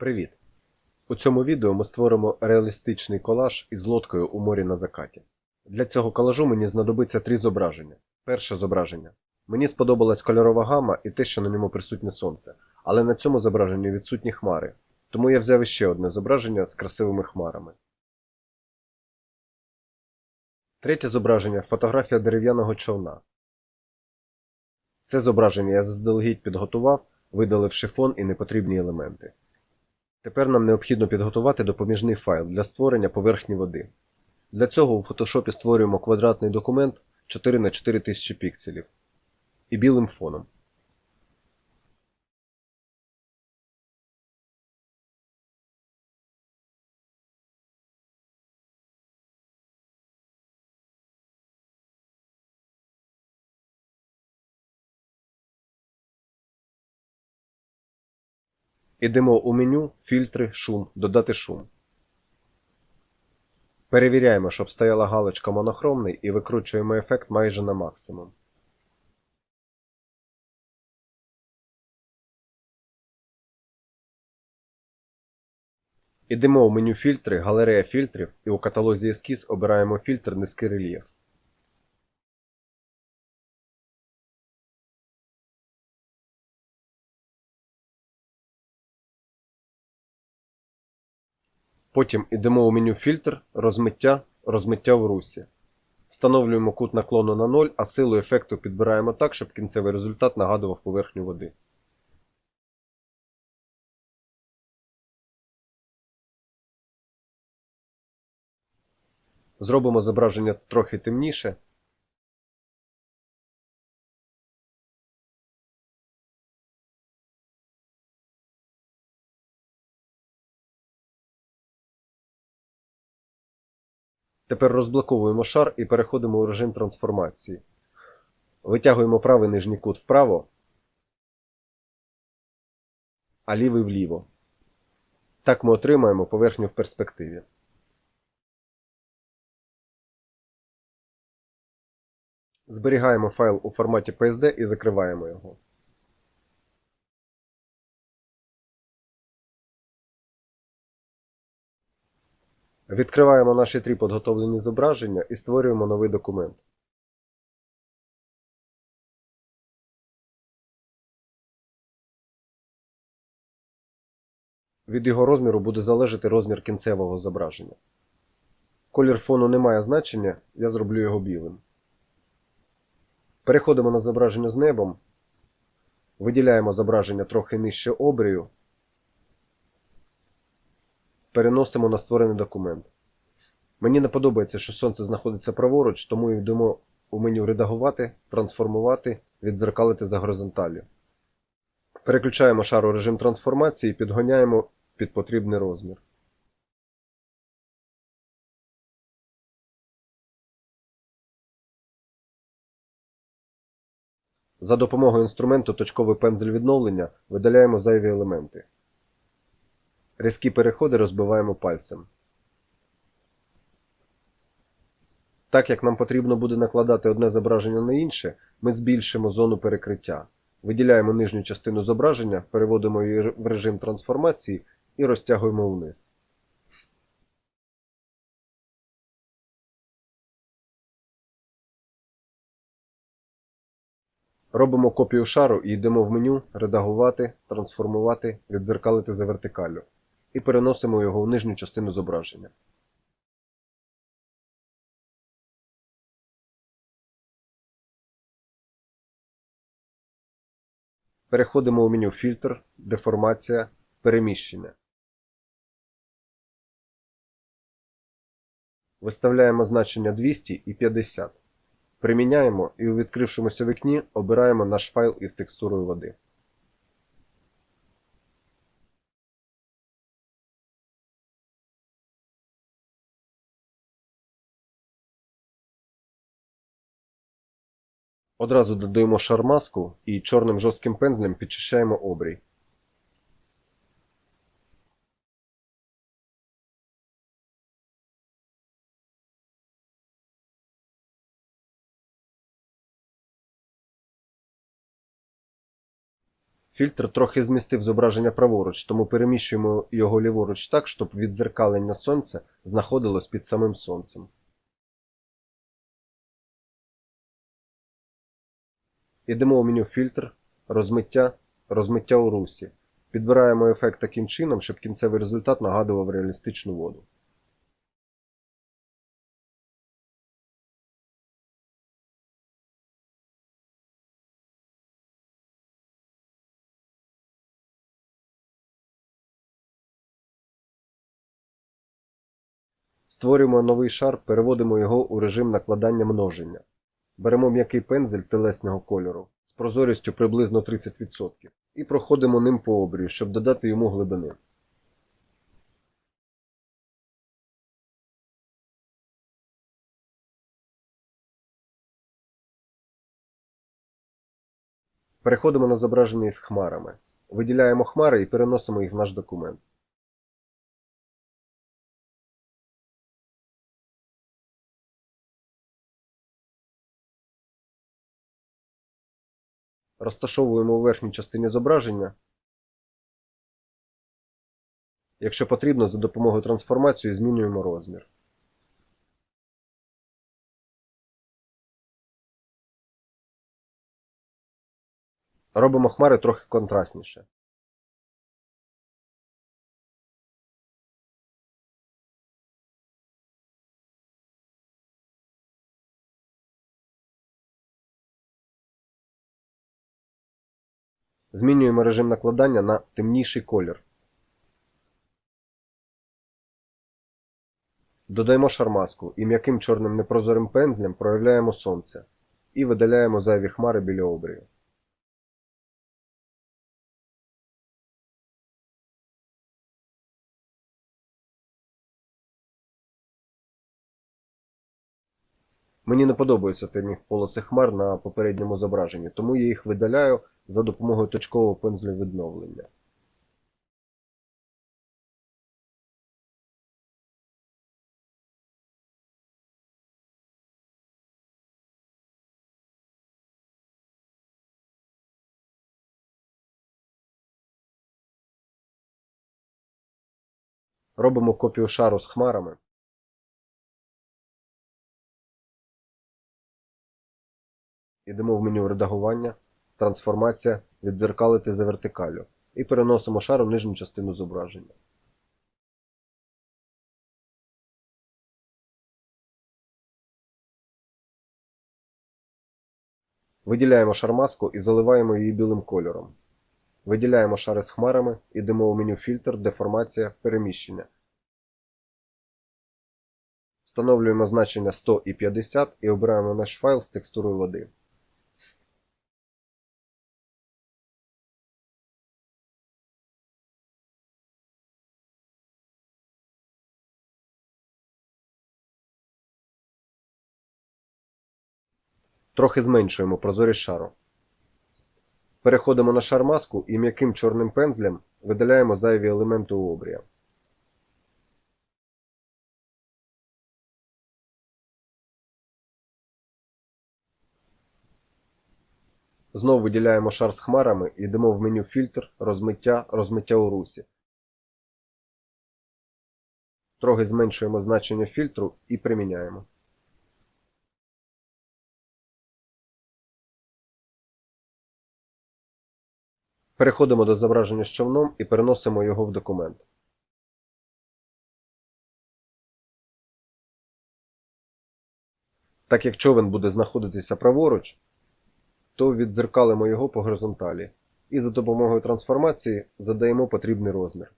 Привіт! У цьому відео ми створимо реалістичний колаж із лодкою у морі на закаті. Для цього колажу мені знадобиться три зображення. Перше зображення. Мені сподобалась кольорова гама і те, що на ньому присутнє сонце, але на цьому зображенні відсутні хмари, тому я взяв іще одне зображення з красивими хмарами. Третє зображення фотографія дерев'яного човна. Це зображення я заздалегідь підготував, видалив шифон і непотрібні елементи. Тепер нам необхідно підготувати допоміжний файл для створення поверхні води. Для цього у Photoshop створюємо квадратний документ 4х4000 пікселів і білим фоном. Ідемо у меню Фільтри, шум, додати шум. Перевіряємо, щоб стояла галочка монохромний і викручуємо ефект майже на максимум. Ідемо у меню Фільтри, галерея фільтрів і у каталозі ескіз обираємо фільтр Низький рельєф. Потім йдемо у меню Фільтр, розмиття, розмиття в русі. Встановлюємо кут наклону на 0, а силу ефекту підбираємо так, щоб кінцевий результат нагадував поверхню води. Зробимо зображення трохи темніше. Тепер розблоковуємо шар і переходимо у режим трансформації. Витягуємо правий нижній кут вправо, а лівий вліво. Так ми отримаємо поверхню в перспективі. Зберігаємо файл у форматі PSD і закриваємо його. Відкриваємо наші три підготовлені зображення і створюємо новий документ. Від його розміру буде залежати розмір кінцевого зображення. Колір фону не має значення, я зроблю його білим. Переходимо на зображення з небом. Виділяємо зображення трохи нижче обрію. Переносимо на створений документ. Мені не подобається, що сонце знаходиться праворуч, тому йдемо у меню Редагувати, трансформувати, віддзеркалити за горизонталлю. Переключаємо шар у режим трансформації і підгоняємо під потрібний розмір. За допомогою інструменту точковий пензель відновлення видаляємо зайві елементи. Різкі переходи розбиваємо пальцем. Так як нам потрібно буде накладати одне зображення на інше, ми збільшимо зону перекриття. Виділяємо нижню частину зображення, переводимо її в режим трансформації і розтягуємо вниз. Робимо копію шару і йдемо в меню Редагувати, трансформувати, віддзеркалити за вертикаллю і переносимо його в нижню частину зображення. Переходимо у меню Фільтр, Деформація, Переміщення. Виставляємо значення 200 і 50. Приміняємо і у відкрившомуся вікні обираємо наш файл із текстурою води. Одразу додаємо шар-маску і чорним жорстким пензлем підчищаємо обрій. Фільтр трохи змістив зображення праворуч, тому переміщуємо його ліворуч так, щоб віддзеркалення сонця знаходилось під самим сонцем. Йдемо у меню Фільтр, розмиття, розмиття у русі. Підбираємо ефект таким чином, щоб кінцевий результат нагадував реалістичну воду. Створюємо новий шар, переводимо його у режим накладання множення. Беремо м'який пензель телесного кольору з прозорістю приблизно 30% і проходимо ним по обрію, щоб додати йому глибини. Переходимо на зображення із хмарами. Виділяємо хмари і переносимо їх в наш документ. Розташовуємо у верхній частині зображення. Якщо потрібно, за допомогою трансформації змінюємо розмір. Робимо хмари трохи контрастніше. Змінюємо режим накладання на темніший колір. Додаємо шармаску і м'яким чорним непрозорим пензлем проявляємо сонце і видаляємо зайві хмари біля обрію. Мені не подобаються темні полоси хмар на попередньому зображенні, тому я їх видаляю за допомогою точкового пензлю відновлення. Робимо копію шару з хмарами. Йдемо в меню редагування, трансформація, віддзеркалити за вертикалю і переносимо шар у нижню частину зображення. Виділяємо шармаску і заливаємо її білим кольором. Виділяємо шари з хмарами, йдемо у меню Фільтр, деформація, переміщення. Встановлюємо значення 100 і 50 і обираємо наш файл з текстурою води. Трохи зменшуємо прозорість шару. Переходимо на шар маску і м'яким чорним пензлем видаляємо зайві елементи у обрія. Знову виділяємо шар з хмарами і йдемо в меню Фільтр, розмиття, розмиття у русі. Трохи зменшуємо значення фільтру і приміняємо. Переходимо до зображення з човном і переносимо його в документ. Так як човен буде знаходитися праворуч, то віддзеркалимо його по горизонталі і за допомогою трансформації задаємо потрібний розмір.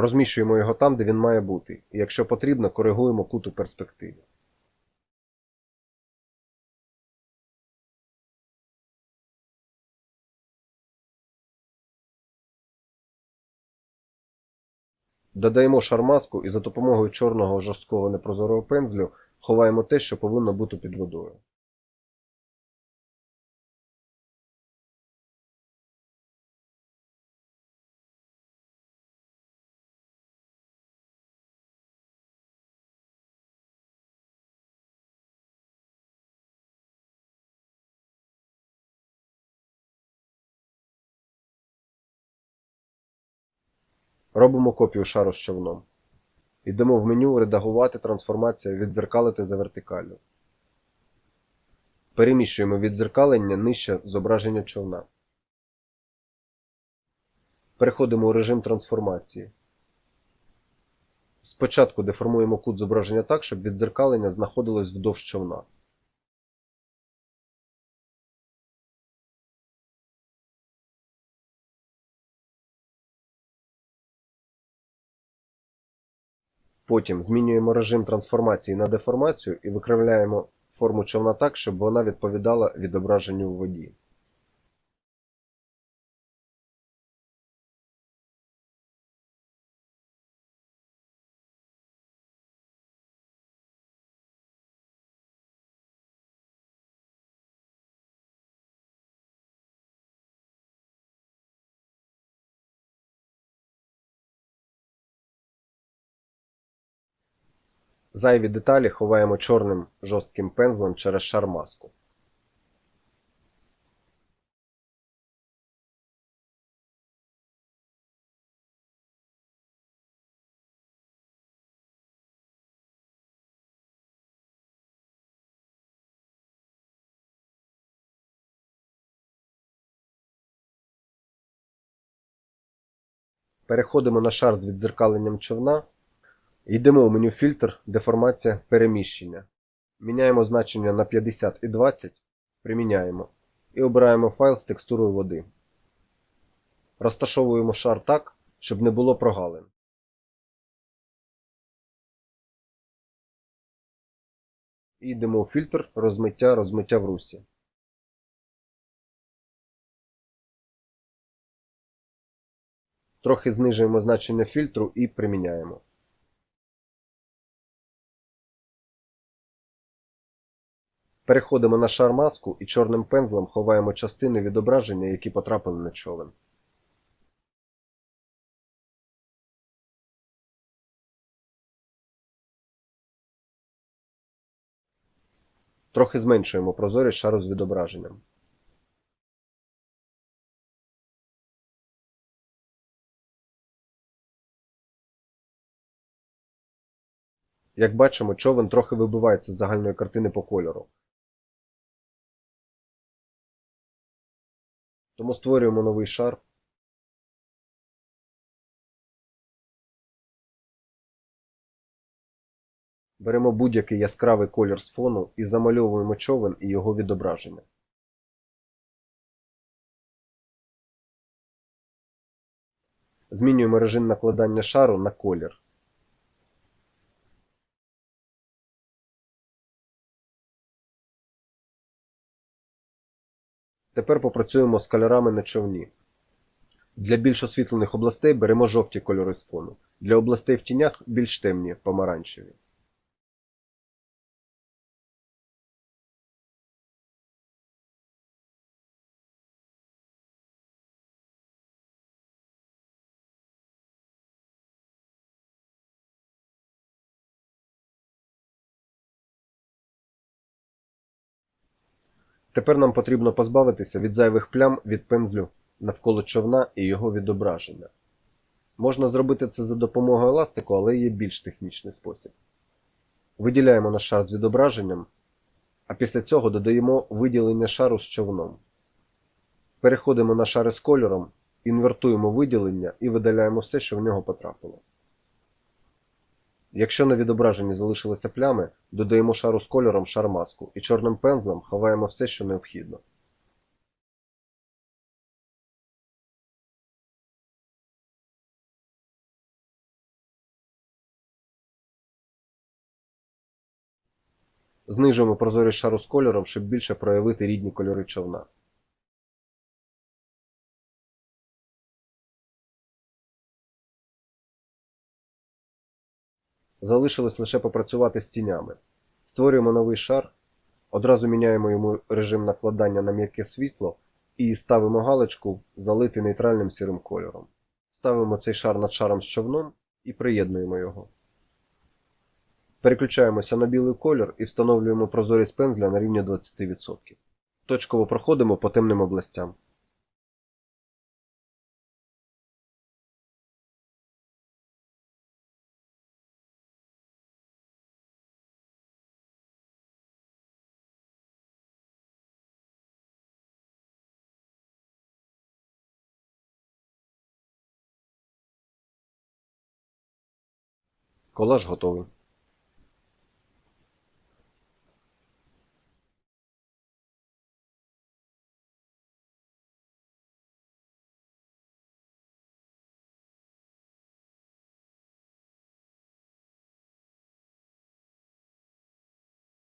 Розміщуємо його там, де він має бути, і якщо потрібно, коригуємо кут у перспективі. Додаємо шармаску і за допомогою чорного жорсткого непрозорого пензлю ховаємо те, що повинно бути під водою. Робимо копію шару з човном. Йдемо в меню Редагувати трансформація віддзеркалити за вертикаллю. Переміщуємо віддзеркалення нижче зображення човна. Переходимо у режим трансформації. Спочатку деформуємо кут зображення так, щоб віддзеркалення знаходилось вдовж човна. Потім змінюємо режим трансформації на деформацію і викривляємо форму човна так, щоб вона відповідала відображенню у воді. Зайві деталі ховаємо чорним жорстким пензлем через шар маску. Переходимо на шар з віддзеркаленням човна Йдемо в меню фільтр, деформація, переміщення. Міняємо значення на 50 і 20, приміняємо і обираємо файл з текстурою води. Розташовуємо шар так, щоб не було прогалин. І йдемо у фільтр розмиття, розмиття в русі. Трохи знижуємо значення фільтру і приміняємо. Переходимо на шар маску і чорним пензлем ховаємо частини відображення, які потрапили на човен. Трохи зменшуємо прозорість шару з відображенням. Як бачимо, човен трохи вибивається з загальної картини по кольору. Тому створюємо новий шар. Беремо будь-який яскравий колір з фону і замальовуємо човен і його відображення. Змінюємо режим накладання шару на колір. Тепер попрацюємо з кольорами на човні. Для більш освітлених областей беремо жовті кольори з фону. Для областей в тінях більш темні помаранчеві. Тепер нам потрібно позбавитися від зайвих плям від пензлю навколо човна і його відображення. Можна зробити це за допомогою еластику, але є більш технічний спосіб. Виділяємо наш шар з відображенням, а після цього додаємо виділення шару з човном. Переходимо на шари з кольором, інвертуємо виділення і видаляємо все, що в нього потрапило. Якщо на відображенні залишилися плями, додаємо шару з кольором шар маску і чорним пензлем ховаємо все, що необхідно. Знижуємо прозорість шару з кольором, щоб більше проявити рідні кольори човна. Залишилось лише попрацювати з тінями. Створюємо новий шар, одразу міняємо йому режим накладання на м'яке світло і ставимо галочку залити нейтральним сірим кольором. Ставимо цей шар над шаром з човном і приєднуємо його. Переключаємося на білий колір і встановлюємо прозорість пензля на рівні 20%. Точково проходимо по темним областям. Колаж готовий.